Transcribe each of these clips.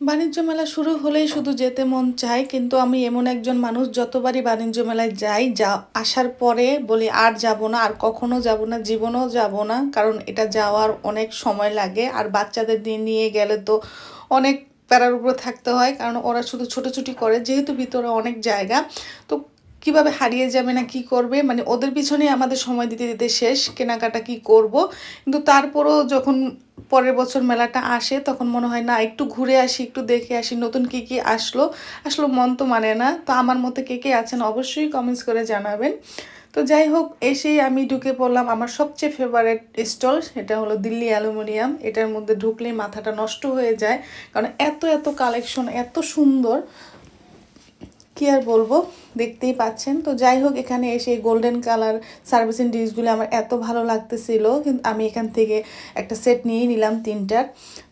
বাণিজ্য মেলা শুরু হলেই শুধু যেতে মন চায়, কিন্তু আমি এমন একজন মানুষ যতবারই বাণিজ্য মেলায় যাই, যা আসার পরে বলি আর যাব না, আর কখনো যাব না, জীবনেও যাব না, কারণ এটা যাওয়ার অনেক সময় লাগে। আর বাচ্চাদের দিয়ে নিয়ে গেলে তো অনেক প্যারার উপরে থাকতে হয়, কারণ ওরা শুধু ছোটোছুটি করে, যেহেতু ভিতরে অনেক জায়গা, তো কীভাবে হারিয়ে যাবে না, কি করবে? মানে ওদের পিছনে আমাদের সময় দিতে দিতে শেষ, কেনাকাটা কি করব? কিন্তু তারপরও যখন পরের বছর মেলাটা আসে, তখন মনে হয়, না, একটু ঘুরে আসি, একটু দেখে আসি, নতুন কি কি আসলো? আসলো মন তো মানে না। তো আমার মতো কে কে আছেন অবশ্যই কমেন্টস করে জানাবেন। তো যাই হোক, এসেই আমি ঢুকে পড়লাম আমার সবচেয়ে ফেভারেট স্টল সেটা হলো দিল্লি অ্যালুমিনিয়াম। এটার মধ্যে ঢুকলেই মাথাটা নষ্ট হয়ে যায়। কারণ এত এত কালেকশন এত সুন্দর। কি আর বলব? দেখতেই পাচ্ছেন। তো যাই হোক, এখানে এসে গোল্ডেন কালার সার্ভিসিং ডিশগুলো আমার এত ভালো লাগতেছিল। কিন্তু আমি এখান থেকে একটা সেট নিয়ে নিলাম তিনটার।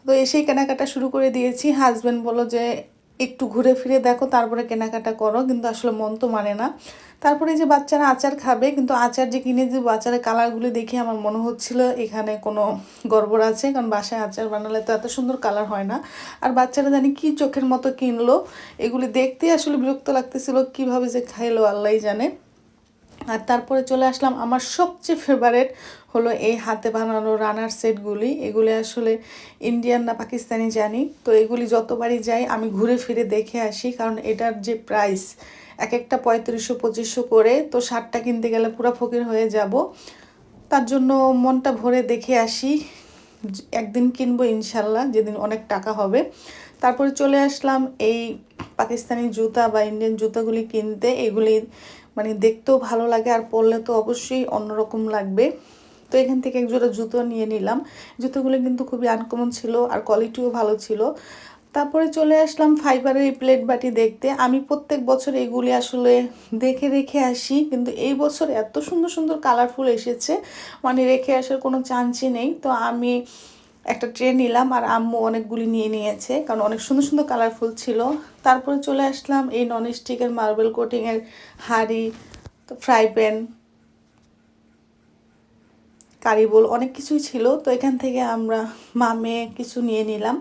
তো এসেই কেনাকাটা শুরু করে দিয়েছি। হাজব্যান্ড বলো যে একটু ঘুরে ফিরে দেখো, তারপরে কেনাকাটা করো, কিন্তু আসলে মন তো মানে না। তারপরে যে বাচ্চারা আচার খাবে, কিন্তু আচার যে কিনে যে বাচ্চারা কালারগুলি দেখে আমার মনে হচ্ছিল এখানে কোনো গড়বড় আছে, কারণ বাসায় আচার বানালে তো এত সুন্দর কালার হয় না। আর বাচ্চারা জানি কি চোখের মতো কিনলো, এগুলি দেখতে আসলে বিরক্ত লাগতেছিল, কীভাবে যে খাইলো আল্লাহ জানে। আর তারপরে চলে আসলাম, আমার সবচেয়ে ফেভারেট হলো এই হাতে বানানো রানার সেটগুলি এগুলি আসলে ইন্ডিয়ান না পাকিস্তানি জানি। তো এগুলি যতবারই যাই, আমি ঘুরে ফিরে দেখে আসি, কারণ এটার যে প্রাইস এক একটা পঁয়ত্রিশশো, পঁচিশশো করে, তো শার্টটা কিনতে গেলে পুরো ফকির হয়ে যাব। তার জন্য মনটা ভরে দেখে আসি একদিন কিনবো ইনশাল্লাহ, যেদিন অনেক টাকা হবে। তারপরে চলে আসলাম এই পাকিস্তানি জুতা বা ইন্ডিয়ান জুতাগুলি কিনতে। এগুলি মানে দেখতেও ভালো লাগে আর পরলে তো অবশ্যই অন্যরকম লাগবে। তো এখান থেকে একজোড়া জুতো নিয়ে নিলাম। জুতোগুলো কিন্তু খুবই আনকমন ছিল আর কোয়ালিটিও ভালো ছিল। তারপরে চলে আসলাম ফাইবারের এই প্লেট বাটি দেখতে। আমি প্রত্যেক বছর এগুলি আসলে দেখে রেখে আসি, কিন্তু এই বছর এত সুন্দর সুন্দর কালারফুল এসেছে মানে রেখে আসার কোনো চান্সই নেই। তো আমি একটা ট্রে নিলাম আর আম্মু অনেকগুলি নিয়ে নিয়েছে, কারণ অনেক সুন্দর সুন্দর কালারফুল ছিল। তারপরে চলে আসলাম এই নন স্টিকের মার্বেল কোটিংয়ের হাঁড়ি ফ্রাই প্যান কারিবোল অনেক কিছুই ছিল। তো এখান থেকে আমরা মামে কিছু নিয়ে নিলাম।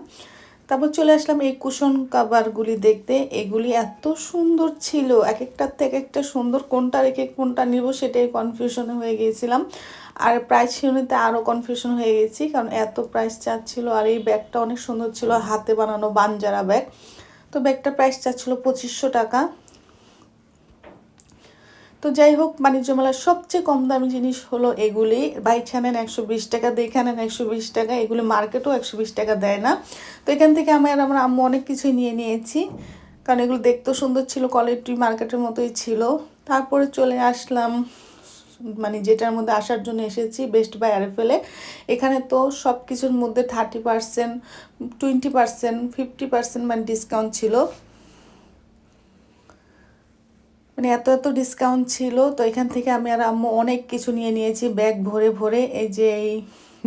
তারপর চলে আসলাম এই কুশন কাভারগুলি দেখতে। এগুলি এত সুন্দর ছিল, এক একটার থেকে একটা সুন্দর, কোনটা রেখে কোনটা নিব সেটাই কনফিউশনে হয়ে গিয়েছিলাম। আর প্রাইস শুনিতে আরও কনফিউশন হয়ে গেছি, কারণ এত প্রাইস চাচ্ছিল আর এই ব্যাগটা অনেক সুন্দর ছিল হাতে বানানো বানজারা ব্যাগ। তো ব্যাগটার প্রাইস চাচ্ছিল পঁচিশশো টাকা। তো যাই হোক, বাণিজ্য মেলার সবচেয়ে কম দামি জিনিস হলো এগুলি। বাইছে নেন একশো বিশ টাকা, দেখে নেন একশো বিশ টাকা, এগুলি মার্কেটও একশো বিশ টাকা দেয় না। তো এখান থেকে আমার আমার আম্মু অনেক কিছুই নিয়ে নিয়েছি, কারণ এগুলো দেখতেও সুন্দর ছিল কোয়ালিটি মার্কেটের মতোই ছিল। তারপরে চলে আসলাম মানে যেটার মধ্যে আসার জন্য এসেছি বেস্ট বাই ফেলে এখানে তো সব কিছুর মধ্যে thirty percent twenty percent fifty percent মানে ডিসকাউন্ট ছিল। মানে এত এত ডিসকাউন্ট ছিল, তো এখান থেকে আমি আর আম্মু অনেক কিছু নিয়ে নিয়েছি, ব্যাগ ভরে ভরে। এই যে এই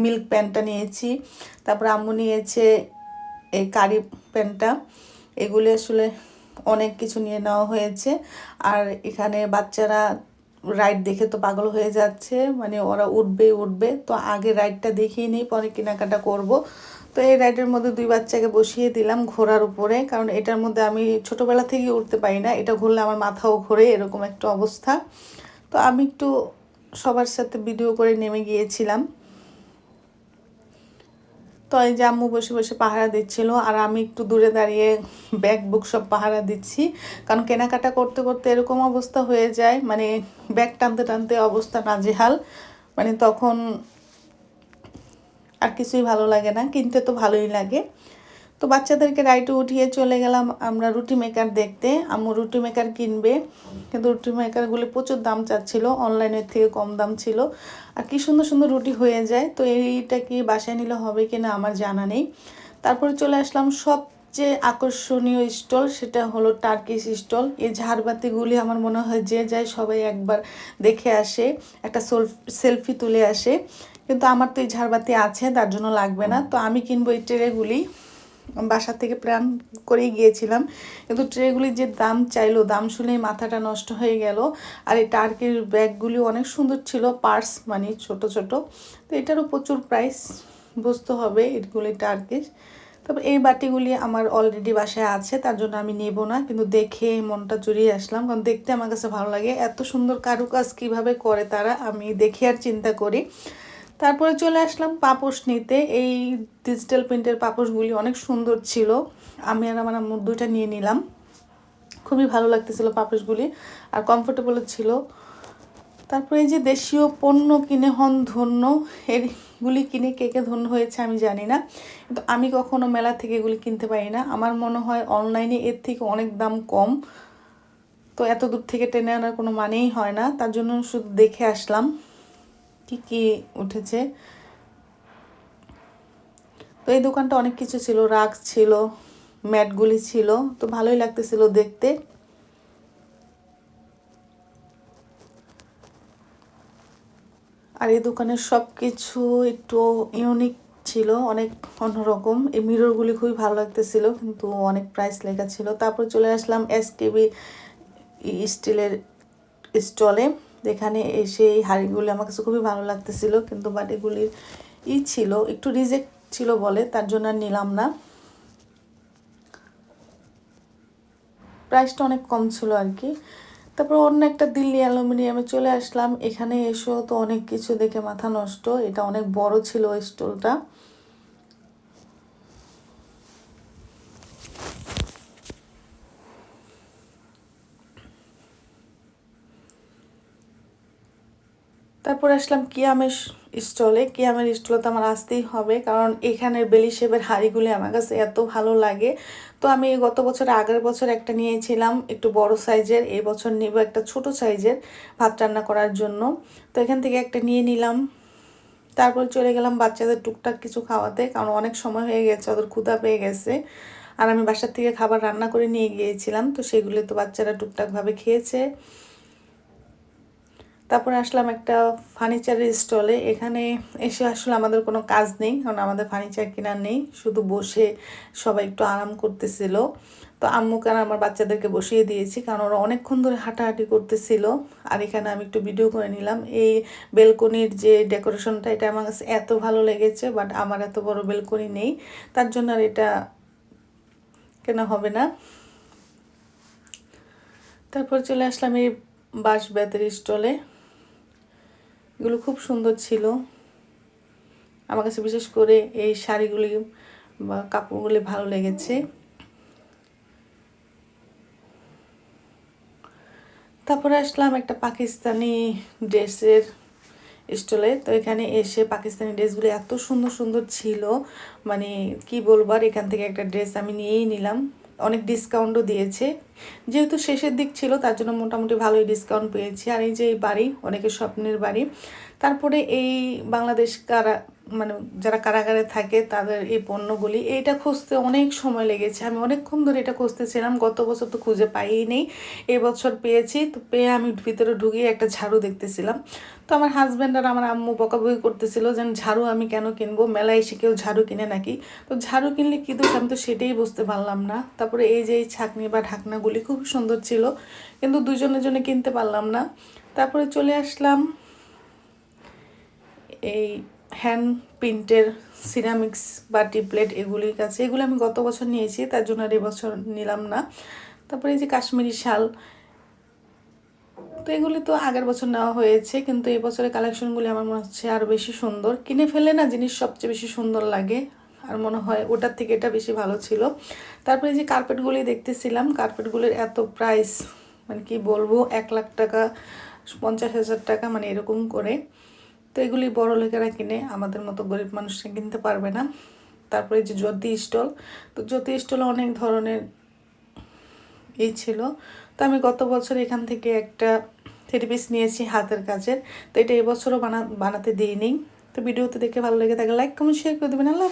মিল্ক প্যান্টটা নিয়েছি, তারপর আম্মু নিয়েছে এই কারি প্যান্টটা এগুলি আসলে অনেক কিছু নিয়ে নেওয়া হয়েছে। আর এখানে বাচ্চারা রাইড দেখে তো পাগল হয়ে যাচ্ছে মানে ওরা উঠবে উঠবে। তো আগে রাইডটা দেখিয়ে নিই, পরে কেনাকাটা করব। তো এই রাইডের মধ্যে দুই বাচ্চাকে বসিয়ে দিলাম ঘোরার উপরে। কারণ এটার মধ্যে আমি ছোটোবেলা থেকে উঠতে পারি না। এটা ঘুরলে আমার মাথাও ঘোরে, এরকম একটা অবস্থা। তো আমি একটু সবার সাথে ভিডিও করে নেমে গিয়েছিলাম। তো এই যে আম্মু বসে বসে পাহারা দিচ্ছিল, আর আমি একটু দূরে দাঁড়িয়ে ব্যাগ বুক সব পাহারা দিচ্ছি। কারণ কেনাকাটা করতে করতে এরকম অবস্থা হয়ে যায় মানে ব্যাগ টানতে টানতে অবস্থা নাজেহাল। মানে তখন আর কিছুই ভালো লাগে না, কিনতে তো ভালোই লাগে। তো বাচ্চাদেরকে রাইটে উঠিয়ে চলে গেলাম আমরা রুটি মেকার দেখতে। আম্মু রুটি মেকার কিনবে। কিন্তু রুটি মেকারগুলি প্রচুর দাম চাচ্ছিল অনলাইনের থেকে কম দাম ছিল। আর কি সুন্দর সুন্দর রুটি হয়ে যায়। তো এইটা কি বাসায় নিলে হবে কি না আমার জানা নেই। তারপরে চলে আসলাম সবচেয়ে আকর্ষণীয় স্টল সেটা হলো টার্কিশ স্টল এই ঝাড়বাতিগুলি আমার মনে হয় যে যায় সবাই একবার দেখে আসে, একটা সেলফি তুলে আসে। কিন্তু আমার তো এই ঝাড়বাতি আছে, তার জন্য লাগবে না। তো আমি কিনবো এই ট্রেগুলি বাসা থেকে প্ল্যান করেই গিয়েছিলাম। কিন্তু ট্রেগুলির যে দাম চাইলো, দাম শুনেই মাথাটা নষ্ট হয়ে গেল। আর এই টার্কির ব্যাগগুলি অনেক সুন্দর ছিল, পার্স মানে ছোট ছোট। তো এটারও প্রচুর প্রাইস বুঝতে হবে এগুলি টার্কিশ তবে এই বাটিগুলি আমার অলরেডি বাসায় আছে, তার জন্য আমি নেব না। কিন্তু দেখে মনটা জুড়িয়ে আসলাম, কারণ দেখতে আমার কাছে ভালো লাগে। এত সুন্দর কারুকাজ কীভাবে করে তারা, আমি দেখে আর চিন্তা করি। তারপরে চলে আসলাম পাপোশ নিতে। এই ডিজিটাল প্রিন্টের পাপোশগুলি অনেক সুন্দর ছিল। আমি আর আমার আম্মু দুইটা নিয়ে নিলাম। খুবই ভালো লাগতেছিল পাপোশগুলি আর কমফোর্টেবলও ছিল। তারপরে এই যে দেশীয় পণ্য কিনে হন ধন্য, এগুলি কিনে কে কে ধন্য হয়েছে আমি জানি না। কিন্তু আমি কখনো মেলা থেকে এগুলি কিনতে পারি না। আমার মনে হয় অনলাইনে এর থেকে অনেক দাম কম। তো এত দূর থেকে টেনে আনার কোনো মানেই হয় না। তার জন্য শুধু দেখে আসলাম। কি কি উঠেছে। তো এই দোকানটা অনেক কিছু ছিল, রাগ ছিল, ম্যাটগুলি ছিল, তো ভালোই লাগতেছিল দেখতে। আর এই দোকানের সব কিছু একটু ইউনিক ছিল, অনেক অন্যরকম। এই মিররগুলি খুবই ভালো লাগতেছিল, কিন্তু অনেক প্রাইস লেখা ছিল। তারপর চলে আসলাম এস স্টিলের স্টলে যেখানে এসে এই হাঁড়িগুলি আমার কাছে খুবই ভালো লাগতেছিল, কিন্তু বাটিগুলির ই ছিল, একটু রিজেক্ট ছিল বলে, তার জন্য আর নিলাম না। প্রাইসটা অনেক কম ছিল আর কি। তারপর অন্য একটা দিল্লি অ্যালুমিনিয়ামে চলে আসলাম। এখানে এসেও তো অনেক কিছু দেখে মাথা নষ্ট, এটা অনেক বড় ছিল স্টলটা। তারপর আসলাম কিয়ামের স্টলে। কিয়ামের স্টলে তো আমার আসতেই হবে, কারণ এখানের বেলি শেপের হাঁড়িগুলি আমার কাছে এত ভালো লাগে। তো আমি গত বছর, আগের বছর একটা নিয়েছিলাম, একটু বড় সাইজের, এই বছর নিব একটা ছোট সাইজের ভাত রান্না করার জন্য। তো এখান থেকে একটা নিয়ে নিলাম। তারপর চলে গেলাম বাচ্চাদের টুকটাক কিছু খাওয়াতে, কারণ অনেক সময় হয়ে গেছে, ওদের ক্ষুধা পেয়ে গেছে। আর আমি বাসার থেকে খাবার রান্না করে নিয়ে গিয়েছিলাম, তো সেগুলো তো বাচ্চারা টুকটাকভাবে খেয়েছে। তারপরে আসলাম একটা ফার্নিচারের স্টলে এখানে এসে আসলে আমাদের কোনো কাজ নেই, কারণ আমাদের ফার্নিচার কেনার নেই। শুধু বসে সবাই একটু আরাম করতেছিল। তো আম্মুকে আর আমার বাচ্চাদেরকে বসিয়ে দিয়েছি, কারণ ওরা অনেকক্ষণ ধরে হাঁটাহাঁটি করতেছিল। আর এখানে আমি একটু ভিডিও করে নিলাম। এই বেলকনির যে ডেকোরেশনটা এটা আমার কাছে এত ভালো লেগেছে বাট আমার এত বড় বেলকনি নেই। তার জন্য আর এটা কেনা হবে না। তারপর চলে আসলাম এই বাঁশ বেতের স্টলে এগুলো খুব সুন্দর ছিল। আমার কাছে বিশেষ করে এই শাড়িগুলি বা কাপড়গুলি ভালো লেগেছে। তারপরে আসলাম একটা পাকিস্তানি ড্রেসের স্টলে। তো এখানে এসে পাকিস্তানি ড্রেসগুলি এত সুন্দর সুন্দর ছিল। মানে কি বলবার এখান থেকে একটা ড্রেস আমি নিয়েই নিলাম। অনেক ডিসকাউন্টও দিয়েছে। যেহেতু শেষের দিক ছিল, তার জন্য মোটামুটি ভালোই ডিসকাউন্ট পেয়েছি। আর এই যে এই বাড়ি অনেকের স্বপ্নের বাড়ি, তারপরে এই বাংলাদেশ কারা মানে যারা কারাগারে থাকে, তাদের এই পণ্যগুলি, এইটা খুঁজতে অনেক সময় লেগেছে। আমি অনেকক্ষণ ধরে এটা খুঁজতেছিলাম, গত বছর তো খুঁজে পাইই নেই। এবছর পেয়েছি, তো পেয়ে আমি ভিতরে ঢুকিয়ে একটা ঝাড়ু দেখতেছিলাম। তো আমার হাজব্যান্ড আর আমার আম্মু বকাবকি করতেছিল যে, ঝাড়ু আমি কেন কিনবো? মেলায় এসে কেউ ঝাড়ু কিনে নাকি? তো ঝাড়ু কিনলে কী দোষ? আমি তো সেটাই বুঝতে পারলাম না। তারপরে এই যে এই ছাকনি বা ঢাকনাগুলি খুব সুন্দর ছিল। কিন্তু দুজনের জন্য কিনতে পারলাম না। তারপরে চলে আসলাম এই হ্যান্ড প্রিন্টের সিরামিক্স বাটি প্লেট এগুলির কাছে। এগুলো আমি গত বছর নিয়েছি, তার জন্য আর এবছর নিলাম না। তারপরে এই যে কাশ্মীরি শাল, তো এগুলি তো আগের বছর নেওয়া হয়েছে, কিন্তু এই বছরের কালেকশনগুলি আমার মনে হচ্ছে আরও বেশি সুন্দর। কিনে ফেলে না জিনিস সবচেয়ে বেশি সুন্দর লাগে। আর মনে হয় ওটার থেকে এটা বেশি ভালো ছিল। তারপরে যে কার্পেটগুলি দেখতেছিলাম, কার্পেটগুলির এত প্রাইস মানে কি বলব, এক লাখ টাকা, পঞ্চাশ হাজার টাকা মানে এরকম করে। তো এগুলি বড় লোকেরা কিনে, আমাদের মতো গরিব মানুষরা কিনতে পারবে না। তারপরে যে জ্যোতি স্টল, তো জ্যোতি স্টলে অনেক ধরনের এই ছিল। তো আমি গত বছর এখান থেকে একটা থ্রি পিস নিয়েছি হাতের কাজের। তো এটা এবছরও বানা, বানাতে দিইনি। তো ভিডিওতে দেখে ভালো লেগে থাকে লাইক কমেন্ট শেয়ার করে দেবেন। আল্লাহ